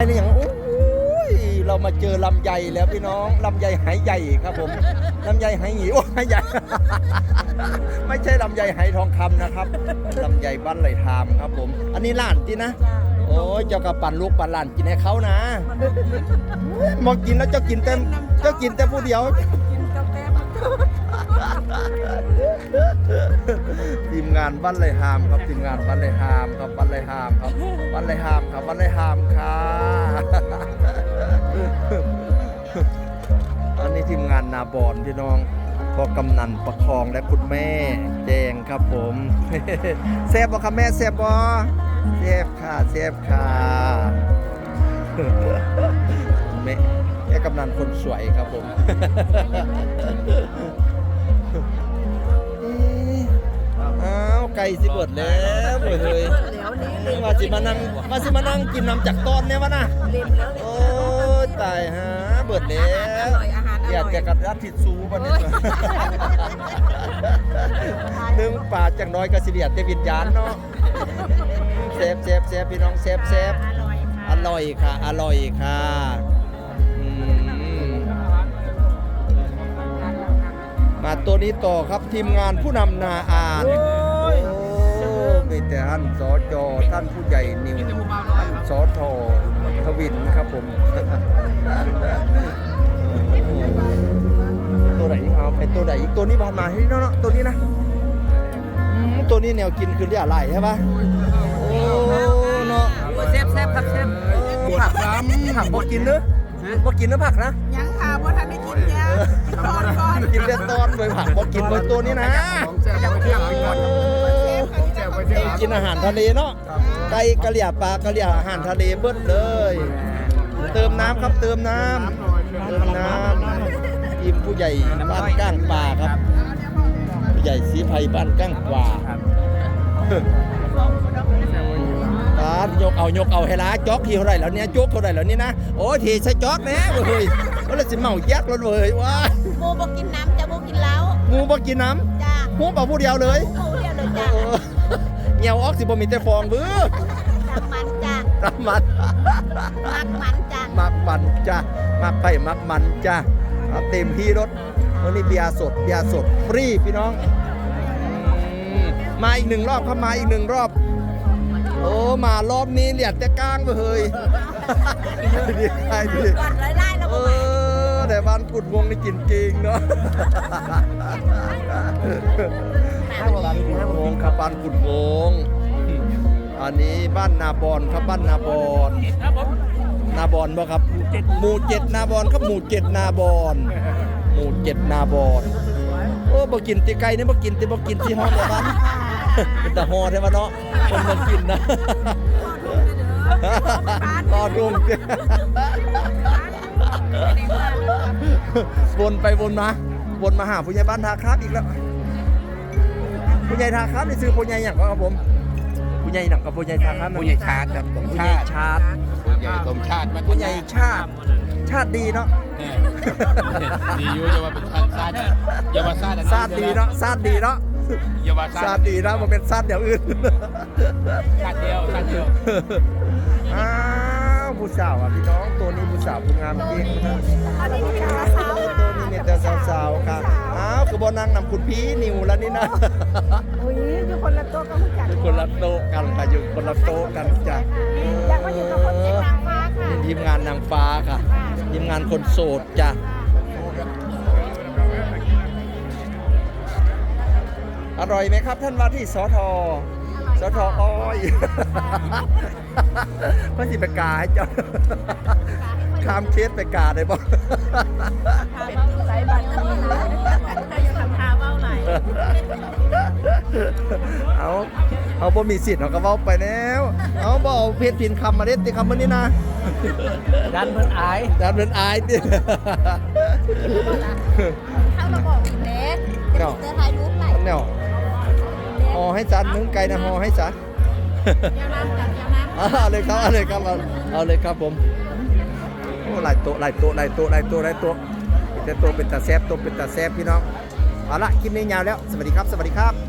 นี่อย่างโอ้ยเรามาเจอลำไยแล้วพี่น้องลำไยไหใหญ่ครับผมลำไยไหหยีโอ้ไหใหญ่ ไม่ใช่ลำไยไหทองคำนะครับลำไยบ้านไหลทามครับผม อันนี้หล้านจีนะ โอ้ยเจ้ากับปั่นลูกปั่นหลานกินให้เขานะมากินแล้วเจ้ากินเต็มเจ้ากินแต่ผู้เดียว ทีมงานบ้านไรหามครับทีมงานบ้านไรหามครับบ้านไรหามครับบ้านไรหามครับบ้านไรหามค่ะอันนี้ทีมงานนาบอนพี่น้องพ่อกำนันประคองและคุณแม่แจงครับผมแซบบ่ครับแม่แซบบ่แซบค่ะแซบค่ะแม่แม่กำนันคนสวยครับผม อ๊ะอ้าวไก่สิเบิดแล้วเว้ยเฮ้ยแล้วนี่นี่ว่าสิมานั่งว่าสิมานั่งกินน้ำจากต้นเนี่ยวะนะเล่นแล้วโอ้ยตายฮะเบิดแล้วอาหารอร่อยอาหารอร่อยอยากจะกระดับผิดซูบันนี้นึ่งป่าจังน้อยกระสิเดียดเตวิญญาณเนาะเซฟเซฟเซฟพี่น้องเซฟเซฟอร่อยค่ะอร่อยค่ะ มาตัวนี้ต่อครับทีมงานผู้นำนาอานโอ้มีแต่ท่านสจท่านผู้ใหญ่นิวท่านสททวินครับผม ตัวไหนอีกเอาไอตัวไหนอีกตัวนี้บานมาให้เนาะเนาะตัวนี้นะอืมตัวนี้แนวกินคือเรียอะไรใช่ปะโอ้เนาะเซฟเซฟครับเซฟผักน้ำผักบ่กินเนอะบ่กินเนอะผักนะ ยังค่ะบ่ทันได้กิน เนี่ยกินก่อนก่อนกินแต่ตอนเลยผักบ่กินเลยตัวนี้นะของแซ่บไปเที่ยวอีกคนของแซ่บไปเที่ยวกินอาหารทะเลเนาะไก่กะเหรี่ยปลากะเหรี่ยอาหารทะเลเบิดเลย เติมน้ำครับเติมน้ำเติมน้ำทีมผู้ใหญ่บ้านก้างปลาครับ ผู้ใหญ่สีไพบ้านก้างปลาตาดยกเอายกเอาให้ล้าจ๊อกทีเท่าไหรแล้วเนี่ยโจ๊กเท่าไหรแล้วนี่นะโอ้ยทีใช้จ๊อกแน่เว้ย ก็เลยสิเมาแยกแล้วเว้ยว้ายโมบ่กินน้ำจ้ะโมกินเหล้าหมูบ่กินน้จ้ะำหมูเปล่าผู้เดียวเลยหมูเดียวเลยจ้ะเออเหี่ยวออกสิบ่มีแต่ฟองบื้อน้ำมันจ้ะตามมันมักมันจ้ะมักมันจ้ะมักไปมักมันจ้ะเอาเต็มที่รถวันนี้เบียร์สดเบียร์สดฟรีพี่น้องอืมมาอีกหนึ่งรอบครับมาอีกหนึ่งรอบ โอ้มารอบนี้เหลียดแต่ก้างไปเฮ้ยดีใจดี ก่อนรายได้แล้วเอบ่ไหวอ แต่บ้านกุดวงนี่กินเก่งเนาะบ้านกุดวงครับบ้านกุดวง อันนี้บ้านนาบอนครับบ้านนาบอนนาบอนบ่ครับหมู่เจ็ดนาบอนครับหมู่เจ็ดนาบอนหมู่เจ็ดนาบอนโอ้บ่กินติไก่นี่บ่กินติบ่กินที่ห้องเดียวกันเป็นตาฮอใช่ปะเนาะคนบ่กินนะตอนรุ่งเตี้ย วนไปวนมา วนมาหาผู้ใหญ่บ้านทาครับอีกแล้ว ผู้ใหญ่ทาครับนี่ซื้อผู้ใหญ่อย่างก็ครับผม ผู้ใหญ่หนังกับผู้ใหญ่ทาครับนะผู้ใหญ่ชาติครับผู้ใหญ่ชาติผู้ใหญ่สมชาติมันผู้ใหญ่ชาติ ชาติดีเนาะดีอยู่จะว่าเป็นชาติชาติเยาวชาติชาติดีเนาะชาติดีเนาะเยาวชาชาติติดีนะมันเป็นชาติเดี๋ยวอื่นชาติเดียวชาติเดียวอ้าว ผู้สาวอะพี่น้องตัวนี้ผู้สาวผู้งามจริงนะอันนี้มีแต่สาวตัวนี้เนี่ยแต่สาวๆค่ะอ้าวคือบอนั่งนำคุณพี่นิวแล้วนี่นะโอ้ยอยู่คนละโต๊ะก็รู้จักอยู่คนละโต๊ะกันค่ะอยู่คนละโต๊ะกันจ้ะอยากมาอยู่กับคนเจ็ดนางฟ้าค่ะนี่ทีมงานนางฟ้าค่ะทีมงานคนโสดจ้ะอร่อยไหมครับ ท่านว่าที่สท สทอ้อยเพื่อสิไปกาให้เจ้าข้ามเคสไปกาได้บ่สายบัตรทีจะทำทาเบ้าไหลเอาเอาบ่มีสิทธิ์เขาก็เว้าไปแล้วเอาบ่เอาเพชรพินคำมาเด็ดติคำมันนี่นะดันเพิ่นอายดานเป็นอายติเข้ามาบอกเน็ตจะมีเจอถ่ายรูปไหนอันแนว ห่อให้จันนึงไก่นะห่อให้จันยาน้ำจัดยาน้ำเอาเลยครับเอาเลยครับเอาเอาเลยครับผมโอ้หลายโต๊ะหลายโต๊ะหลายโต๊ะหลายโต๊ะหลายโต๊ะเป็นแต่โต๊ะเป็นตาแซบโต๊ะเป็นตาแซบพี่น้องเอาละคลิปนี้ยาวแล้ว สวัสดีครับ สวัสดีครับ